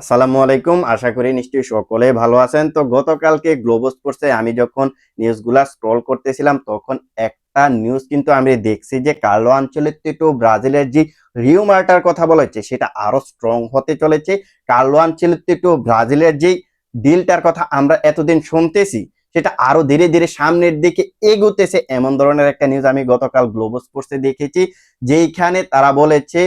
আসসালামু আলাইকুম। আশা করি নিশ্চয়ই সকলে ভালো আছেন। তো গতকালকে গ্লোবো স্পোর্টসে আমি যখন নিউজগুলা স্ক্রল করতেছিলাম, তখন একটা নিউজ কিন্তু আমি দেখছি যে কার্লো আঞ্চলিক টু ব্রাজিলের যে রিউমার্টার কথা বলেছে সেটা আরও স্ট্রং হতে চলেছে। কার্লো আঞ্চলিক টু ব্রাজিলের যে ডিলটার কথা আমরা এতদিন শুনতেছি, সেটা আরও ধীরে ধীরে সামনের দিকে এগোতেছে এমন ধরনের একটা নিউজ আমি গতকাল গ্লোবো স্পোর্টসে দেখেছি, যেইখানে তারা বলেছে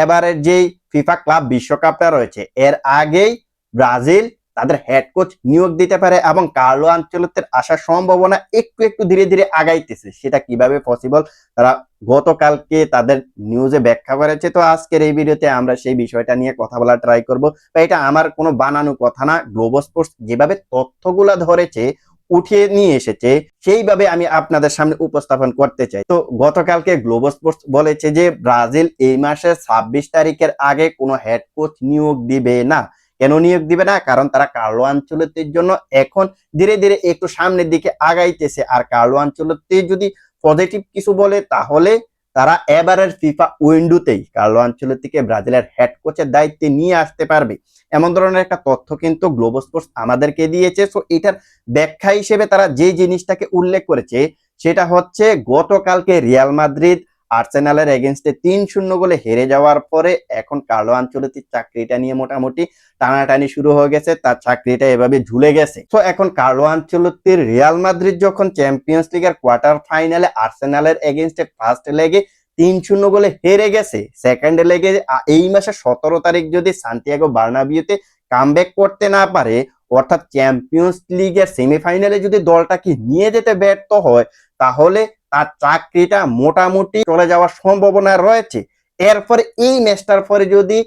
এবারের যেই ফিফা ক্লাব বিশ্বকাপটা রয়েছে, এর আগেই ব্রাজিল তাদের হেড কোচ নিয়োগ দিতে পারে এবং কার্লো আঞ্চলতের আসার সম্ভাবনা একটু একটু ধীরে ধীরে আগাইতেছে। সেটা কীভাবে পসিবল তারা গতকালকে তাদের নিউজে ব্যাখ্যা করেছে। তো আজকের এই ভিডিওতে আমরা সেই বিষয়টা নিয়ে কথা বলা ট্রাই করব। বা এটা আমার কোনো বানানো কথা না। গ্লোবো স্পোর্টস যেভাবে তথ্যগুলা ধরেছে উঠিয়ে নিয়ে এসেছে, সেইভাবে আমি আপনাদের সামনে উপস্থাপন করতে চাই। তো গতকালকে গ্লোবাল স্পোর্টস বলেছে যে, ব্রাজিল এই মাসের ছাব্বিশ তারিখের আগে কোনো হেড কোচ নিয়োগ দিবে না। কেন নিয়োগ দিবে না? কারণ তারা কার্লো আঞ্চলতির জন্য এখন ধীরে ধীরে একটু সামনের দিকে আগাইতেছে। আর কার্লো আঞ্চলতি যদি পজিটিভ কিছু বলে, তাহলে তারা এবারের ফিফা উইন্ডোতেই কার্লো থেকে ব্রাজিলের হেড কোচের দায়িত্বে নিয়ে আসতে পারবে। এমন ধরনের একটা তথ্য কিন্তু গ্লোবো স্পোর্টস আমাদেরকে দিয়েছে। সো এটার ব্যাখ্যা হিসেবে তারা যে জিনিসটাকে উল্লেখ করেছে, সেটা হচ্ছে গতকালকে রিয়াল মাদ্রিদ আর্সেনালের এগেনস্টে তিন শূন্য গোলে হেরে যাওয়ার পরে এখন কার্লো আঞ্চলিক চাকরিটা নিয়ে মোটামুটি টানাটানি শুরু হয়ে গেছে, তার চাকরিটা এভাবে ঝুলে গেছে। তো এখন কার্লো আঞ্চলতির রিয়াল মাদ্রিদ যখন চ্যাম্পিয়ন্স লিগের কোয়ার্টার ফাইনালে আর্সেনালের এগেনস্টে ফার্স্ট লেগে তিন শূন্য গোলে হেরে গেছে, সেকেন্ড লেগে এই মাসে সতেরো তারিখ যদি সান্তিয়াগো বার্নাবিউতে কামব্যাক করতে না পারে, অর্থাৎ চ্যাম্পিয়ন্স লিগের সেমিফাইনালে যদি দলটাকে নিয়ে যেতে ব্যর্থ হয়, তাহলে তার চাকরিটা মোটামুটি চলে যাওয়ার সম্ভাবনা রয়েছে। এরপর এই ম্যাচটার পরে যদি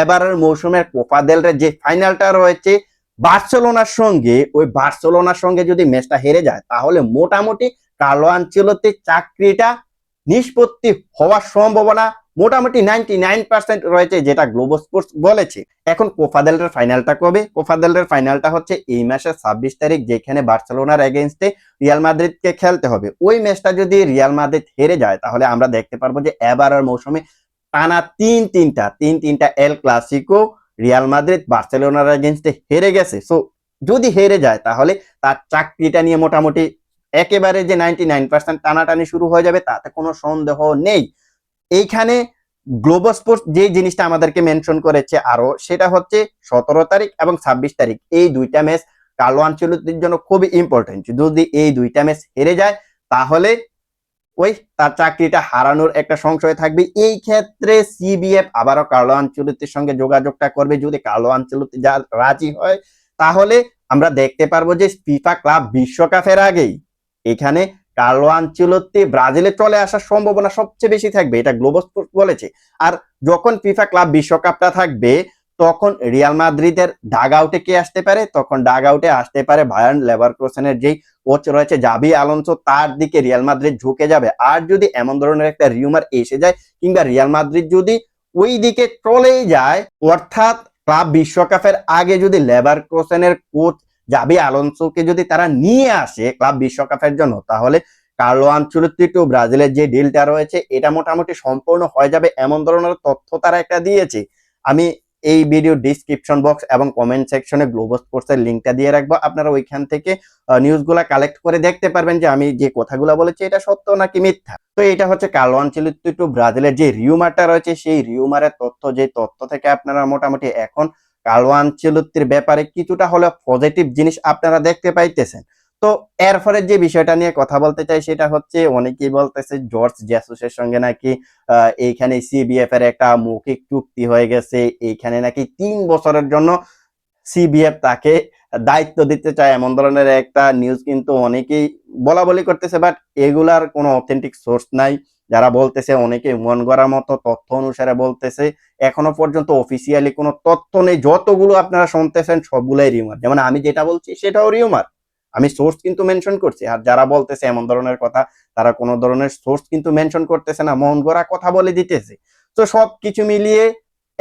এবারের মৌসুমের কোপা দেল রে যে ফাইনালটা রয়েছে, বার্সেলোনার সঙ্গে, ওই বার্সেলোনার সঙ্গে যদি ম্যাচটা হেরে যায়, তাহলে মোটামুটি কালো আঞ্চলতে চাকরিটা নিষ্পত্তি হওয়ার সম্ভাবনা মোটামুটি নাইনটি নাইন পার্সেন্ট রয়েছে যেটা গ্লোবো স্পোর্টস বলেছে। এখন কোফাদেলের ফাইনালটা কবে? কোফাদেলের ফাইনালটা হচ্ছে এই মাসের ছাব্বিশ তারিখ, যেখানে বার্সেলোনার এগেনস্টে রিয়াল মাদ্রিদকে খেলতে হবে। ওই ম্যাচটা যদি রিয়াল মাদ্রিদ হেরে যায়, তাহলে আমরা দেখতে পারব যে এবারের মৌসুমে টানা তিন তিনটা তিন তিনটা এল ক্লাসিকো রিয়াল মাদ্রিদ বার্সেলোনার এগেনস্টে হেরে গেছে। সো যদি হেরে যায়, তাহলে তার চাকরিটা নিয়ে মোটামুটি একেবারে যে নাইনটি নাইন পার্সেন্ট টানাটানি শুরু হয়ে যাবে, তাতে কোনো সন্দেহ নেই। এইখানে গ্লোবো স্পোর্টস যে জিনিসটা আমাদেরকে মেনশন করেছে আরও, সেটা হচ্ছে সতেরো তারিখ এবং ছাব্বিশ তারিখ। এই দুইটা ম্যাচ কার্লো আঞ্চলিকদের জন্য খুবই ইম্পর্টেন্ট যদি এই দুইটা ম্যাচ হেরে যায়, তাহলে ওই তার চাকরিটা হারানোর একটা সংশয় থাকবে। এই ক্ষেত্রে সিবিএফ আবারও কার্লো আঞ্চলিকের সঙ্গে যোগাযোগটা করবে। যদি কার্লো আঞ্চলিক যা রাজি হয়, তাহলে আমরা দেখতে পারব যে ফিফা ক্লাব বিশ্বকাপের আগেই এখানে কার্লো আঞ্চলত্তি ব্রাজিলে চলে আসার সম্ভাবনা সবচেয়ে বেশি থাকবে, এটা গ্লোবো স্পোর্টস বলেছে। আর যখন ফিফা ক্লাব বিশ্বকাপটা থাকবে, তখন রিয়াল মাদ্রিদের ডাগ আউটে কে আসতে পারে? তখন ডাগ আউটে আসতে পারে ভায়ান লেবার ক্রোসেনের যেই কোচ রয়েছে জাবি আলোনসো, তার দিকে রিয়াল মাদ্রিদ ঝুঁকে যাবে। আর যদি এমন ধরনের একটা রিউমার এসে যায়, কিংবা রিয়াল মাদ্রিদ যদি ওই দিকে চলেই যায়, অর্থাৎ ক্লাব বিশ্বকাপের আগে যদি লেবার ক্রোসেনের কোচ জাবি আলোনসোকে যদি তারা নিয়ে আসে ক্লাব বিশ্বকাপের জন্য, তাহলে কার্লো আঞ্চলিক টু ব্রাজিলের যে ডিলটা রয়েছে, এটা মোটামুটি সম্পূর্ণ হয়ে যাবে এমন ধরনের তথ্য তারা একটা দিয়েছে। আমি এই ভিডিও ডিসক্রিপশন বক্স এবং কমেন্ট সেকশনে গ্লোবো স্পোর্টস এর লিঙ্কটা দিয়ে রাখব। আপনারা ওইখান থেকে নিউজগুলা কালেক্ট করে দেখতে পারবেন যে আমি যে কথাগুলো বলেছি, এটা সত্য নাকি মিথ্যা? তো এটা হচ্ছে কার্লো আঞ্চলিক টু ব্রাজিলের যে রিউমারটা রয়েছে, সেই রিউমারের তথ্য, যে তথ্য থেকে আপনারা মোটামুটি এখন কার্লো আঞ্চলিকের ব্যাপারে কিছুটা হলে পজিটিভ জিনিস আপনারা দেখতে পাইতেছেন। তো এরপরে যে বিষয়টা নিয়ে কথা বলতে চাই সেটা হচ্ছে, অনেকেই বলতেছে জর্জ জ্যাসুসের সঙ্গে নাকি এইখানে সিবিএফ এর একটা মৌখিক চুক্তি হয়ে গেছে। এইখানে নাকি তিন বছরের জন্য সিবিএফ তাকে দায়িত্ব দিতে চায় এমন ধরনের একটা নিউজ কিন্তু অনেকেই বলা বলি করতেছে বাট এগুলার কোনো অথেন্টিক সোর্স নাই। যারা বলতেছে, অনেকে মন গড়ার মতো তথ্য অনুসারে বলতেছে, এখনও পর্যন্ত অফিসিয়ালি কোনো তথ্য নেই, যতগুলো আপনারা শুনতেছেন সবগুলোই রিউমার যেমন আমি যেটা বলছি সেটাও রিউমার আমি সোর্স কিন্তু মেনশন করছি, আর যারা বলতেছে এমন ধরনের কথা, তারা কোনো ধরনের সোর্স কিন্তু মেনশন করতেছে না, মন গড়া কথা বলে দিতেছে। তো সব কিছু মিলিয়ে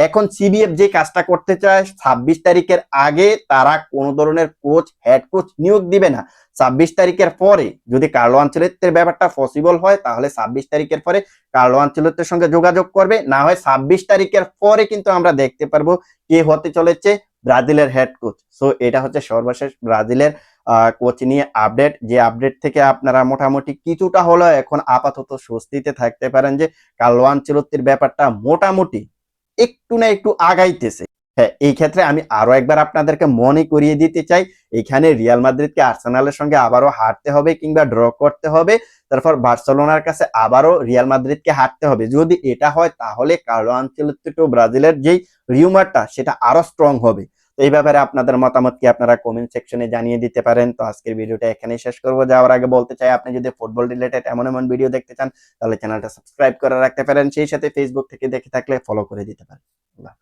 এখন সিবিএফ যে কাজটা করতে চায়, ছাব্বিশ তারিখের আগে তারা কোন ধরনের কোচ হেড কোচ নিয়োগ দিবে না। ছাব্বিশ তারিখের পরে যদি কার্লো আঞ্চলিকের ব্যাপারটা পসিবল হয়, তাহলে ছাব্বিশ তারিখের পরে কার্লো আঞ্চলিকের সঙ্গে যোগাযোগ করবে। না হয় ছাব্বিশ তারিখের পরে কিন্তু আমরা দেখতে পারব কে হতে চলেছে ব্রাজিলের হেড কোচ সো এটা হচ্ছে সর্বশেষ ব্রাজিলের কোচ নিয়ে আপডেট যে আপডেট থেকে আপনারা মোটামুটি কিছুটা হলেও এখন আপাতত স্বস্তিতে থাকতে পারেন যে কার্লো আনচেলত্তির ব্যাপারটা মোটামুটি একটু না একটু আগাইতেছে। হ্যাঁ এই ক্ষেত্রে আমি আরও একবার আপনাদেরকে মনে করিয়ে দিতে চাই, এখানে রিয়াল মাদ্রিদকে আর্সেনালের সঙ্গে আবারও হারতে হবে কিংবা ড্র করতে হবে। তারপর বার্সেলোনার কাছে আবারও রিয়াল মাদ্রিদকে হারতে হবে। যদি এটা হয়, তাহলে কার্লো আঞ্চলিত ব্রাজিলের যেই রিউমারটা, সেটা আরও স্ট্রং হবে। এই ব্যাপারে আপনাদের মতামত কি আপনারা কমেন্ট সেকশনে জানিয়ে দিতে পারেন। তো আজকের ভিডিওটা এখানেই শেষ করব। যাওয়ার আগে বলতে চাই, আপনি যদি ফুটবল রিলেটেড এমন এমন ভিডিও দেখতে চান, তাহলে চ্যানেলটা সাবস্ক্রাইব করে রাখতে পারেন। সেই সাথে ফেসবুক থেকে দেখে থাকলে ফলো করে দিতে পারেন। আল্লাহ।